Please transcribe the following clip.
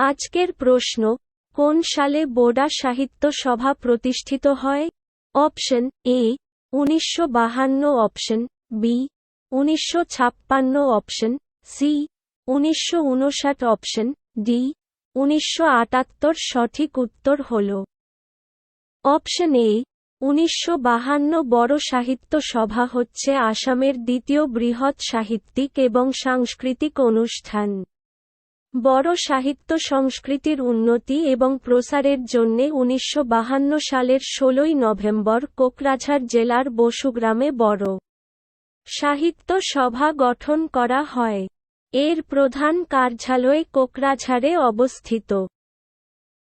আজকের প্রশ্ন, কোন সালে বোডা সাহিত্য সভা প্রতিষ্ঠিত হয়? অপশন, এ, উনিশশো বাহান্ন, অপশন, বি, উনিশশো ছাপ্পান্ন, অপশন, সি, উনিশশো উনষাট, অপশন, ডি, উনিশশো আটাত্তর, সঠিক উত্তর হল। অপশন, এ, উনিশশো বাহান্ন, বড় সাহিত্য সভা হচ্ছে আসামের দ্বিতীয় বৃহৎ সাহিত্যিক এবং সাংস্কৃতিক অনুষ্ঠান। বড় সাহিত্য সংস্কৃতির উন্নতি এবং প্রসারের জন্যে উনিশশো সালের ষোলোই নভেম্বর কোকরাঝাড় জেলার বসুগ্রামে বড় সাহিত্য সভা গঠন করা হয়। এর প্রধান কার্যালয় কোকরাঝাড়ে অবস্থিত।